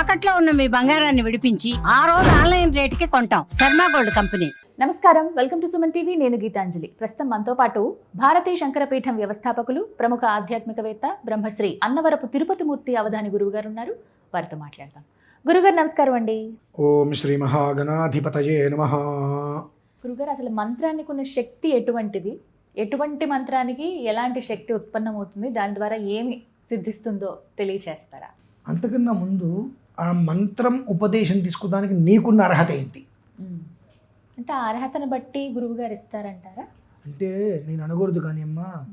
తాకట్లో ఉన్న మీ బంగారాన్ని విడిపించి ఆ రోజు ఆన్లైన్ రేటుకి కొంటాం. Sharma gold company. నమస్కారం. Welcome to Suman TV. నేను గీతాంజలి. ప్రస్తుతం మనతో పాటు భారతీయ శంకరపీఠం వ్యవస్థాపకులు ప్రముఖ ఆధ్యాత్మికవేత్త బ్రహ్మశ్రీ అన్నవరపు తిరుపతి మూర్తి అవధాని గురువు గారు ఉన్నారు. వారితో మాట్లాడదాం. గురుగారు నమస్కారం అండి. ఓం శ్రీ మహాగణాధిపతయే నమ. గురుగారు అసలు మంత్రానికి ఉన్న శక్తి ఎటువంటిది? ఎటువంటి మంత్రానికి ఎలాంటి శక్తి ఉత్పన్నమవుతుంది? దాని ద్వారా ఏమి సిద్ధిస్తుందో తెలియచేస్తారా? అంతకన్నా ముందు ఆ మంత్రం ఉపదేశం తీసుకోవడానికి నీకున్న అర్హత ఏంటి? అంటే ఆ అర్హతను బట్టి గురువు గారు ఇస్తారంటారా? అంటే నేను అనకూడదు కానీ అమ్మా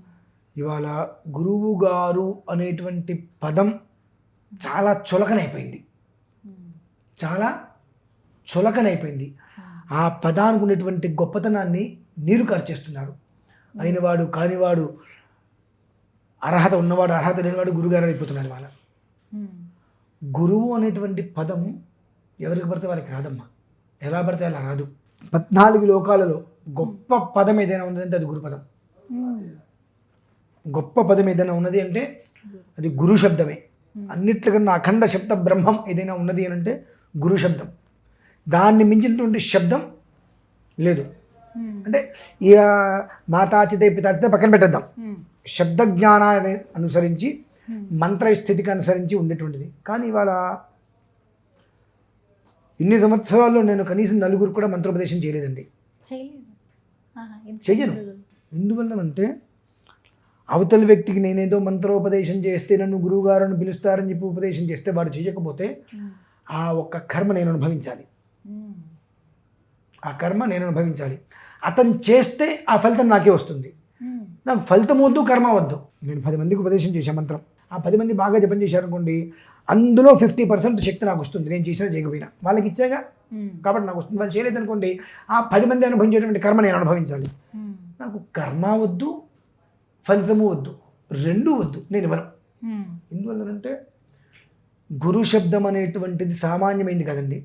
ఇవాళ గురువు గారు అనేటువంటి పదం చాలా చులకనైపోయింది. చాలా చులకనైపోయింది. ఆ. పదానికి ఉన్నటువంటి గొప్పతనాన్ని నీరు కార్చేస్తున్నారు. అయినవాడు కానివాడు అర్హత ఉన్నవాడు అర్హత లేనివాడు గురుగారు అయిపోతున్నారు వాళ్ళ గురువు అనేటువంటి పదం ఎవరికి పడితే వాళ్ళకి రాదమ్మా. ఎలా పడితే అలా రాదు. పద్నాలుగు లోకాలలో గొప్ప పదం ఏదైనా ఉన్నదంటే అది గురు పదం. గొప్ప పదం ఏదైనా ఉన్నది అంటే అది గురు శబ్దమే. అన్నిట్లకన్నా అఖండ శబ్ద బ్రహ్మం ఏదైనా ఉన్నది అని అంటే గురు శబ్దం. దాన్ని మించినటువంటి శబ్దం లేదు. అంటే ఇక మాతాచితే పితాచితే పక్కన పెట్టేద్దాం. శబ్ద జ్ఞానాన్ని అనుసరించి మంత్ర స్థితికి అనుసరించి ఉండేటువంటిది. కానీ ఇవాళ ఇన్ని సంవత్సరాల్లో నేను కనీసం నలుగురు కూడా మంత్రోపదేశం చేయలేదండి. చెయ్యను. ఎందువల్లనంటే అవతల వ్యక్తికి నేనేదో మంత్రోపదేశం చేస్తే నన్ను గురువుగారు పిలుస్తారని చెప్పి ఉపదేశం చేస్తే వాడు చేయకపోతే. ఆ ఒక్క కర్మ నేను అనుభవించాలి. ఆ కర్మ నేను అనుభవించాలి. అతను చేస్తే ఆ ఫలితం నాకే వస్తుంది. నాకు ఫలితం వద్దు కర్మ వద్దు. నేను పది మందికి ఉపదేశం చేశాను మంత్రం. ఆ పది మంది బాగా జపం చేశారనుకోండి అందులో ఫిఫ్టీ పర్సెంట్ శక్తి నాకు వస్తుంది నేను చేసినా చేయకపోయినా వాళ్ళకి ఇచ్చాగా. కాబట్టి నాకు వస్తుంది వాళ్ళు చేయలేదు అనుకోండి ఆ పది మంది అనుభవించేటువంటి కర్మ నేను అనుభవించాలి. నాకు కర్మ వద్దు ఫలితము వద్దు రెండూ వద్దు నేను ఇవ్వను. ఎందువల్లనంటే గురు శబ్దం అనేటువంటిది సామాన్యమైంది కదండి.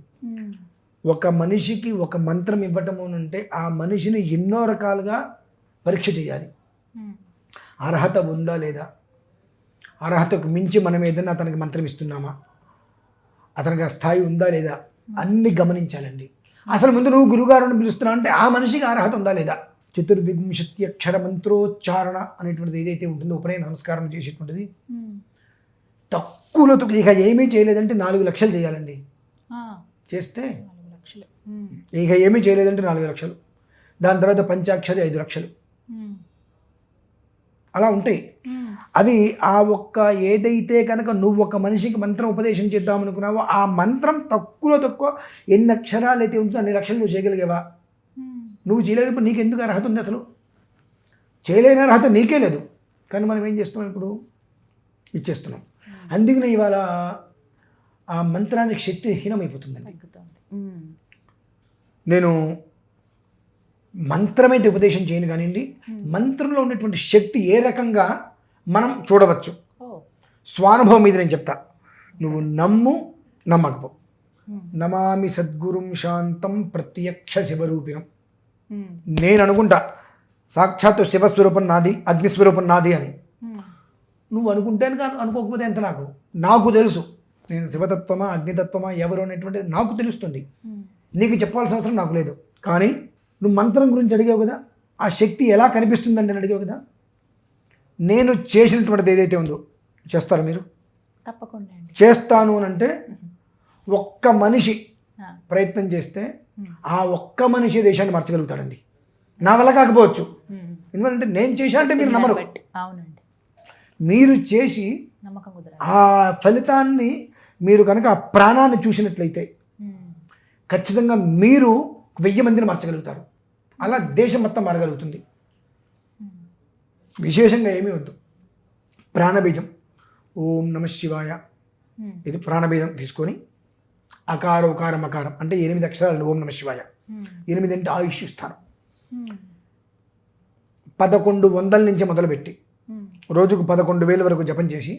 ఒక మనిషికి ఒక మంత్రం ఇవ్వటము అంటే ఆ మనిషిని ఎన్నో రకాలుగా పరీక్ష చేయాలి. అర్హత ఉందా లేదా అర్హతకు మించి మనం ఏదైనా అతనికి మంత్రం ఇస్తున్నామా? అతనికి ఆ స్థాయి ఉందా లేదా? అన్ని గమనించాలండి. అసలు ముందు నువ్వు గురుగారు అని పిలుస్తున్నావు అంటే ఆ మనిషికి అర్హత ఉందా లేదా? చతుర్వింశతి అక్షర మంత్రోచ్చారణ అనేటువంటిది ఏదైతే ఉంటుందో ఉపనయన నమస్కారం చేసేటువంటిది. తక్కువలో తక్కువ ఇక ఏమీ చేయలేదంటే నాలుగు లక్షలు చేయాలండి. చేస్తే. ఇక ఏమీ చేయలేదంటే నాలుగు లక్షలు. దాని తర్వాత పంచాక్షరి ఐదు లక్షలు. అలా ఉంటాయి. అవి ఆ ఒక్క ఏదైతే కనుక నువ్వు ఒక మనిషికి మంత్రం ఉపదేశం చేద్దాం అనుకున్నావో ఆ మంత్రం తక్కువలో తక్కువ ఎన్ని అక్షరాలు అయితే ఉంటుందో అన్ని లక్షలు నువ్వు చేయగలిగావా. నువ్వు చేయలేకపోతే నీకు ఎందుకు అర్హత ఉంది అసలు? చేయలేని అర్హత నీకే లేదు. కానీ మనం ఏం చేస్తున్నాం ఇప్పుడు? ఇచ్చేస్తున్నాం. అందుకనే ఇవాళ ఆ మంత్రానికి శక్తి హీనమైపోతుందండి తగ్గుతోంది. ఉమ్. నేను మంత్రమైతే ఉపదేశం చేయను కానివ్వండి మంత్రంలో ఉన్నటువంటి శక్తి ఏ రకంగా మనం చూడవచ్చు? స్వానుభవం మీద నేను చెప్తా. నువ్వు నమ్ము నమ్మకపో. ఉమ్. నమామి సద్గురుం శాంతం ప్రత్యక్ష శివరూపిణం. ఉమ్. నేను అనుకుంటా సాక్షాత్తు శివస్వరూపం నాది అగ్నిస్వరూపం నాది అని. నువ్వు అనుకుంటేనే కాదు అనుకోకపోతే ఎంత నాకు? నాకు తెలుసు. నేను శివతత్వమా అగ్నితత్వమా ఎవరు అనేటువంటిది నాకు తెలుస్తుంది. నీకు చెప్పాల్సిన అవసరం నాకు లేదు. కానీ నువ్వు మంత్రం గురించి అడిగావు కదా? ఆ శక్తి ఎలా కనిపిస్తుందండి అని అడిగావు కదా? నేను చేసినటువంటిది ఏదైతే ఉందో చేస్తారా మీరు? తప్పకుండా చేస్తాను అని అంటే ఒక్క మనిషి. ప్రయత్నం చేస్తే. ఆ ఒక్క మనిషి దేశాన్ని మార్చగలుగుతాడండి. నా వల్ల కాకపోవచ్చు. ఎందుకంటే నేను చేశా అంటే మీరు నమ్మరు. అవునండి. మీరు చేసి ఆ ఫలితాన్ని మీరు కనుక ఆ ప్రాణాన్ని చూసినట్లయితే. ఖచ్చితంగా మీరు వెయ్యి మందిని మార్చగలుగుతారు. అలా దేశం మొత్తం మారగలుగుతుంది. విశేషంగా ఏమీ వద్దు ప్రాణబీజం ఓం నమ శివాయ ఉమ్. ఇది ప్రాణబీజం తీసుకొని అకార ఉకారం అకారం అంటే ఎనిమిది అక్షరాలు ఓం నమ శివాయ ఉమ్. ఎనిమిది అంటే ఆయుష్ స్థానం ఉమ్. పదకొండు వందల నుంచి మొదలుపెట్టి. రోజుకు పదకొండు వేల వరకు జపం చేసి.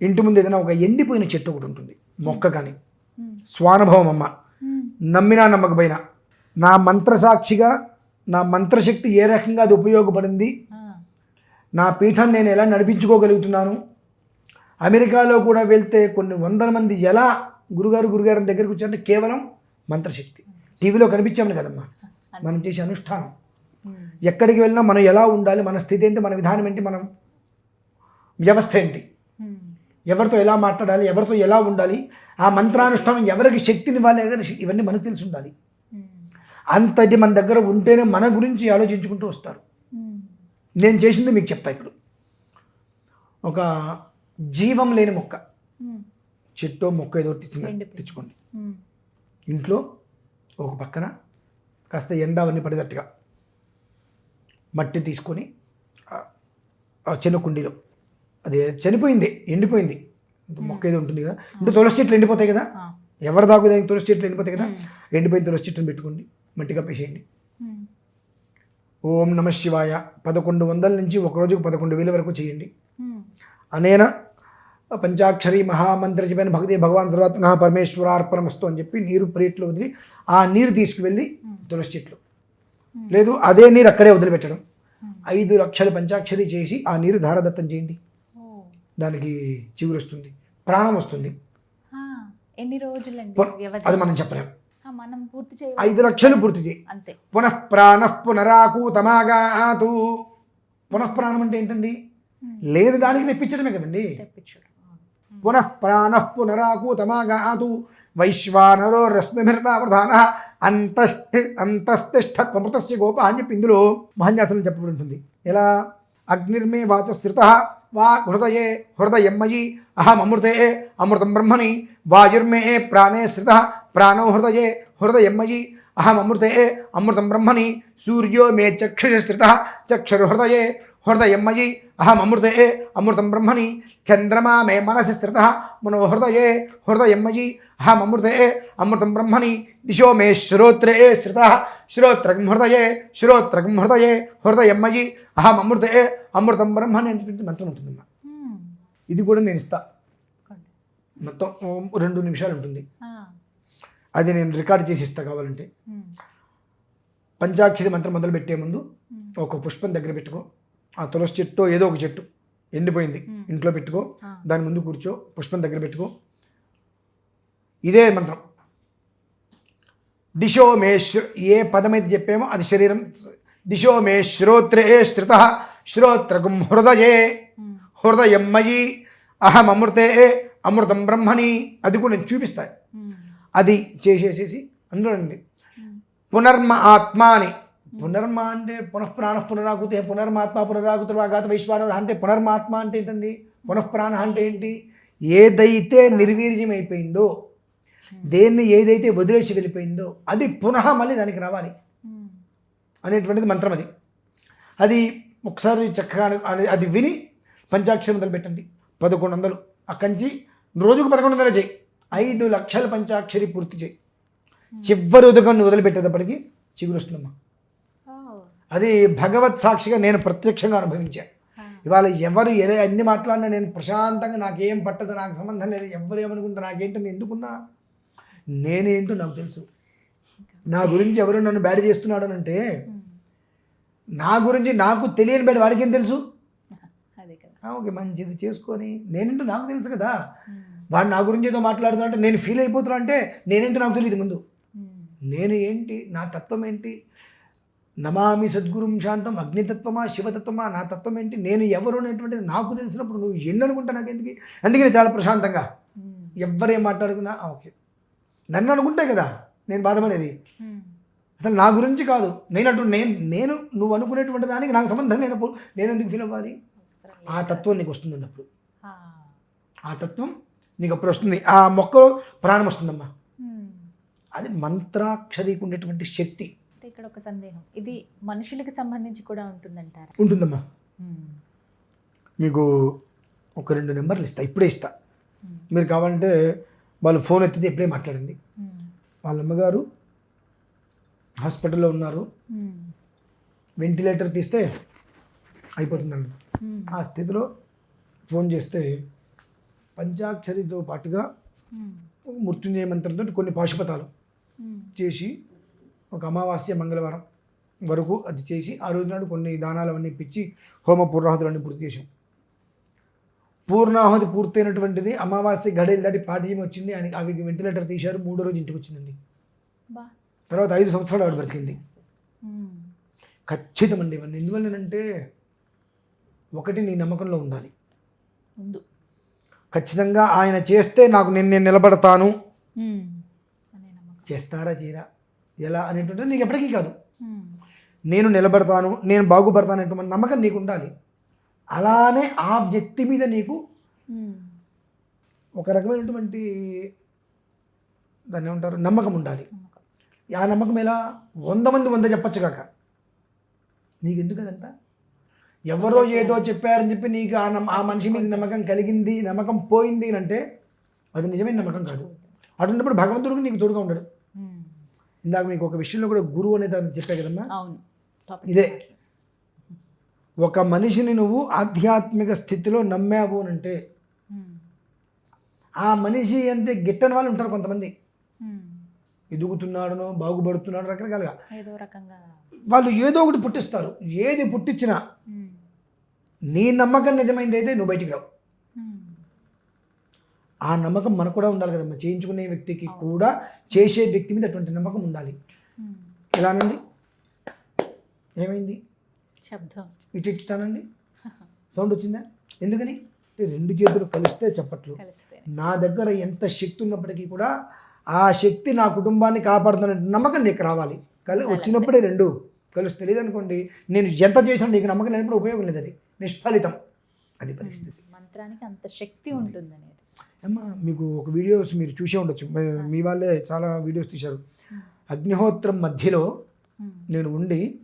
ఇంటి ముందు ఏదైనా ఒక ఎండిపోయిన చెట్టు ఒకటి ఉంటుంది మొక్క కానీ. స్వానుభవం అమ్మ. నమ్మినా నమ్మకపోయినా నా మంత్రసాక్షిగా నా మంత్రశక్తి ఏ రకంగా అది ఉపయోగపడింది. నా పీఠం నేను ఎలా నడిపించుకోగలుగుతున్నాను? అమెరికాలో కూడా వెళ్తే కొన్ని వందల మంది ఎలా గురుగారు గురుగారు దగ్గరికి వచ్చారంటే కేవలం మంత్రశక్తి. టీవీలో కనిపించాము కదమ్మా. మనం చేసే అనుష్ఠానం. ఎక్కడికి వెళ్ళినా మనం ఎలా ఉండాలి మన స్థితి ఏంటి మన విధానం ఏంటి మన వ్యవస్థ ఏంటి? ఎవరితో ఎలా మాట్లాడాలి ఎవరితో ఎలా ఉండాలి ఆ మంత్రానుష్ఠానం ఎవరికి శక్తిని ఇవ్వాలి అనేది ఇవన్నీ మనకు తెలిసి ఉండాలి. అంతటి మన దగ్గర ఉంటేనే మన గురించి ఆలోచించుకుంటూ వస్తారు. నేను చేసింది మీకు చెప్తా ఇప్పుడు. ఒక జీవం లేని మొక్క. చెట్టు మొక్క ఏదో తెచ్చింది. తెచ్చుకోండి. ఇంట్లో ఒక పక్కన కాస్త ఎండ అవన్నీ పడేటట్టుగా మట్టి తీసుకొని కుండీలో. అది చనిపోయింది ఎండిపోయింది. మొక్క ఏదో ఉంటుంది కదా. అంటే తులసి చెట్లు ఎండిపోతాయి కదా. ఎవరు దాకు దానికి తులసి చెట్లు ఎండిపోతాయి కదా. ఎండిపోయిన తులసి చెట్టుని పెట్టుకోండి. మట్టి కప్పేసేయండి ఓం నమ శివాయ. పదకొండు వందల నుంచి ఒక రోజుకు పదకొండు వేల వరకు చేయండి. అనేన పంచాక్షరి మహామంత్ర చెప్పిన. భక్తి భగవాన్ సర్వాత్మ పరమేశ్వరార్పణమస్తు అని చెప్పి నీరు ప్లేట్లో వదిలి ఆ నీరు తీసుకువెళ్ళి తులసి చెట్లు. లేదు అదే నీరు అక్కడే వదిలిపెట్టడం. ఐదు లక్షల పంచాక్షరి చేసి ఆ నీరు ధారదత్తం చేయండి. దానికి చిగురు వస్తుంది ప్రాణం వస్తుంది. ఎన్ని వ్యవధి? అది మనం చెప్పలేం. ఆ, మనం పూర్తి చేయ ఐదు లక్షలు పూర్తి చేయి. అంతే. పునః ప్రాణ పునరాకూతమాగాతు. పునః ప్రాణం అంటే ఏంటండి? లేని దానికి తెప్పించడమే కదండి. తెప్పించుడు. పునః ప్రాణ పునరాకూతమాగాతు. వైశ్వానరో రశ్మిర్వావధాన అంతస్థి అంతస్థిష్ఠత్వమృతస్య గోప అని చెప్పి ఇందులో మహన్యాసనం చెప్పబడి ఉంటుంది. ఎలా? అగ్నిర్మే వాచ స్థిత వా హృదయే హృదయమ్మయి అహం అమృతే అమృతం బ్రహ్మణి. వాయుర్మే ప్రాణే స్థిత ప్రాణో హృదయే హృదయమ్మయి అహం అమృతే అమృతం బ్రహ్మణి. సూర్యో మే చక్షుష స్థిత చక్షుర్హృదయే హృదయమ్మయి అహం అమృతే అమృతం బ్రహ్మణి. చంద్రమా మే మనసి స్థిత మనో హృదయే హృదయమ్మయి అహం అమృతే అమృతం బ్రహ్మణి. దిశో మే శ్రోత్రే స్థిత శ్రోత్రం హృదయే శ్రోత్రం హృదయే హృదయమ్మయి అహం అమృతే అమృతం బ్రహ్మణి అనేటువంటి మంత్రం ఉంటుంది ఇది కూడా నేను ఇస్తా. మొత్తం రెండు నిమిషాలు ఉంటుంది. అది నేను రికార్డ్ చేసి ఇస్తా కావాలంటే. పంచాక్షరి మంత్రం మొదలు పెట్టే ముందు ఒక పుష్పం దగ్గర పెట్టుకో. ఆ తులసి చెట్టు ఏదో ఒక చెట్టు ఎండిపోయింది. ఇంట్లో పెట్టుకో. దాని ముందు కూర్చో. పుష్పం దగ్గర పెట్టుకో. ఇదే మంత్రం. దిశో మే ఏ పదమైతే చెప్పామో అది శరీరం. దిశో మే శ్రోత్రే శ్రుత శ్రోత్రగుం హృదయే. హృదయమ్మయి అహం అమృతే అమృతం బ్రహ్మణి. అది కూడా నేను చూపిస్తాను అది చేసేసేసి అందులోనండి. పునర్మ ఆత్మ అని. పునర్మ అంటే పునఃప్రాణ పునరాకృతి పునర్మాత్మ పునరాకుతగాత వైశ్వాన అంటే పునర్మాత్మ అంటే ఏంటండి? పునఃప్రాణ అంటే ఏంటి? ఏదైతే నిర్వీర్యం అయిపోయిందో దేన్ని ఏదైతే వదిలేసి వెళ్ళిపోయిందో అది పునః మళ్ళీ దానికి రావాలి అనేటువంటిది మంత్రం అది. అది ఒకసారి చక్కగా అది- అది విని పంచాక్షరం మొదలు పెట్టండి పదకొండు వందలు. అక్కడి నుంచి రోజుకు పదకొండు వందలు చేయి. ఐదు లక్షల పంచాక్షరి పూర్తి చేయి. చివరి ఉదకం వదిలిపెట్టేటప్పటికి చిగురు వస్తుందమ్మా. అది భగవత్ సాక్షిగా నేను ప్రత్యక్షంగా అనుభవించాను ఇవాళ ఎవరు ఎలా అన్ని మాట్లాడినా నేను ప్రశాంతంగా నాకేం పట్టదు నాకు సంబంధం లేదు ఎవరు ఏమనుకుంటా నాకేంటో నేను ఎందుకున్నా? నేనేంటో నాకు తెలుసు. నా గురించి ఎవరు నన్ను బ్యాడ్ చేస్తున్నాడు అంటే నా గురించి నాకు తెలియని బ్యాడ్ వాడికి ఏం తెలుసు? ఓకే మంచిది చేసుకొని నేనేంటో నాకు తెలుసు కదా. వాడు నా గురించి ఏదో మాట్లాడుతున్నా అంటే నేను ఫీల్ అయిపోతున్నా అంటే నేనేంటో నాకు తెలియదు ముందు. నేను ఏంటి? నా తత్వం ఏంటి? నమామి సద్గురుం శాంతం అగ్నితత్వమా శివతత్వమా నా తత్వం ఏంటి? నేను ఎవరు అనేటువంటిది నాకు తెలిసినప్పుడు నువ్వు ఎన్ని అనుకుంటా నాకు ఎందుకు అందుకని చాలా ప్రశాంతంగా. ఎవరేం మాట్లాడుకున్నా ఓకే. నన్ను అనుకుంటే కదా నేను బాధపడేది. అసలు నా గురించి కాదు. నేను అటు నేను నేను నువ్వు అనుకునేటువంటి దానికి నాకు సంబంధం లేనప్పుడు నేను ఎందుకు ఫీల్ అవ్వాలి? ఆ తత్వం నీకు వస్తుంది అన్నప్పుడు ఆ తత్వం నీకు అప్పుడు వస్తుంది ఆ మొక్కలో ప్రాణం వస్తుందమ్మా. అది మంత్రాక్షరికి ఉండేటువంటి శక్తి. ఇక్కడ ఒక సందేహం. ఇది మనుషులకి సంబంధించి కూడా ఉంటుందంటారా? ఉంటుందమ్మా. మీకు ఒక రెండు నెంబర్లు ఇస్తా. ఇప్పుడే ఇస్తా. మీరు కావాలంటే వాళ్ళు ఫోన్ ఎత్తితే ఇప్పుడే మాట్లాడండి. వాళ్ళ అమ్మగారు హాస్పిటల్లో ఉన్నారు. వెంటిలేటర్ తీస్తే అయిపోతుందండి. ఆ స్థితిలో ఫోన్ చేస్తే పంచాక్షరితో పాటుగా మృత్యుంజయ మంత్రంతో కొన్ని పాశుపతాలు చేసి ఒక అమావాస్య మంగళవారం వరకు అది చేసి ఆ రోజు నాడు కొన్ని దానాలు అవన్నీ ఇప్పించి హోమ పూర్వాహుతులన్నీ పూర్తి చేసాం పూర్ణాహుతి పూర్తయినటువంటిది అమావాస్య గడియలు దాటి పాఠ్యం వచ్చింది ఆయన అవి వెంటిలేటర్ తీశారు మూడో రోజు ఇంటికి వచ్చిందండి. తర్వాత ఐదు సంవత్సరాలు ఆవిడ బ్రతికింది. ఉమ్. ఖచ్చితం అండి ఇవన్నీ ఎందువల్లనంటే ఒకటి నీ నమ్మకంలో ఉండాలి. ముందు ఖచ్చితంగా ఆయన చేస్తే నాకు నేను నేను నిలబడతాను. చేస్తారా చేయరా? ఎలా అనేటువంటిది నీకు ఎప్పటికీ కాదు. నేను నిలబడతాను నేను బాగుపడతాను అనేటువంటి నమ్మకం నీకు ఉండాలి. అలానే ఆ వ్యక్తి మీద నీకు. ఒక రకమైనటువంటి దాన్ని ఏమంటారు? నమ్మకం ఉండాలి. ఆ నమ్మకం ఎలా? వంద మంది వంద చెప్పచ్చు కాక. నీకు ఎందుకు అదంతా? ఎవరో ఏదో చెప్పారని చెప్పి నీకు ఆ ఆ మనిషి మీద నమ్మకం కలిగింది నమ్మకం పోయింది అని అంటే అది నిజమైన నమ్మకం కాదు అటువంటిప్పుడు భగవంతుడికి నీకు తోడుగా ఉండడు ఉమ్. ఇందాక మీకు ఒక విషయంలో కూడా గురువు అనేది చెప్పా కదమ్మా ఇదే. ఒక మనిషిని నువ్వు ఆధ్యాత్మిక స్థితిలో నమ్మావు అని అంటే ఉమ్. ఆ మనిషి అంటే గిట్టని వాళ్ళు ఉంటారు కొంతమంది ఉమ్. ఎదుగుతున్నాడనో బాగుపడుతున్నాడు రకరకాలుగా ఏదో రకంగా వాళ్ళు ఏదో ఒకటి పుట్టిస్తారు ఏది పుట్టించినా. నీ నమ్మకం నిజమైంది అయితే నువ్వు బయటికి రావు. ఆ నమ్మకం మనకు కూడా ఉండాలి కదమ్మా చేయించుకునే వ్యక్తికి కూడా చేసే వ్యక్తి మీద అటువంటి నమ్మకం ఉండాలి. ఎలానండి ఏమైంది? శబ్దం. ఇటు ఇచ్చుతానండి సౌండ్ వచ్చిందా? ఎందుకని? రెండు చేతులు కలిస్తే చెప్పట్లు. నా దగ్గర ఎంత శక్తి ఉన్నప్పటికీ కూడా ఆ శక్తి నా కుటుంబాన్ని కాపాడుతున్న నమ్మకం నీకు రావాలి. కలి వచ్చినప్పుడే రెండు. కలుసు తెలియదు అనుకోండి నేను ఎంత చేసినా నీకు నమ్మకం లేనప్పుడు ఉపయోగం లేదు అది. నిష్ఫలితం. అది పరిస్థితి. మంత్రానికి అంత శక్తి ఉంటుంది అనేది అమ్మా మీకు ఒక వీడియోస్ మీరు చూసే ఉండొచ్చు. మీ- వాళ్ళే చాలా వీడియోస్ తీశారు. అగ్నిహోత్రం మధ్యలో నేను ఉండి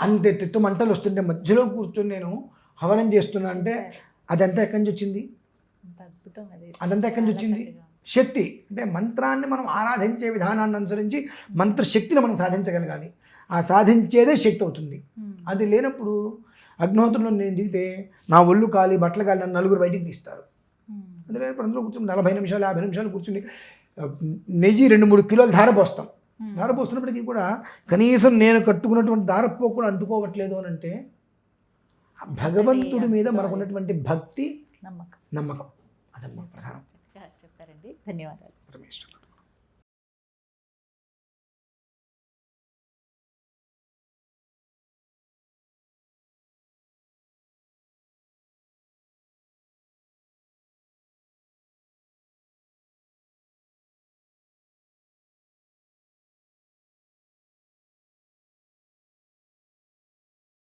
అంత ఎత్తు మంటలు వస్తుంటే మధ్యలో కూర్చొని నేను హవనం చేస్తున్నా అంటే అదంతా ఎక్కడి నుంచి వచ్చింది? అదంతా ఎక్కడి నుంచి వచ్చింది? శక్తి. అంటే మంత్రాన్ని మనం ఆరాధించే విధానాన్ని అనుసరించి మంత్రశక్తిని మనం సాధించగలగాలి. ఆ సాధించేదే శక్తి అవుతుంది. అది లేనప్పుడు అగ్నిహోత్రంలో నేను దిగితే నా ఒళ్ళు కాలి బట్టలు కాలి నన్ను నలుగురు బయటికి తీస్తారు. ఉమ్. అందులో ఇప్పుడు అందులో కూర్చొని నలభై నిమిషాలు యాభై నిమిషాలు కూర్చుని నెయ్యి రెండు మూడు కిలోలు ధార పోస్తాం ఉమ్. ధార పోస్తున్నప్పటికీ కూడా కనీసం నేను కట్టుకున్నటువంటి దారపో కూడా అంటుకోవట్లేదు అని అంటే భగవంతుడి మీద మనకు ఉన్నటువంటి భక్తి నమ్మకం. నమ్మకం. అదమ్మా ప్రధానం చెప్పారండి. ధన్యవాదాలు. పరమేశ్వరుడు.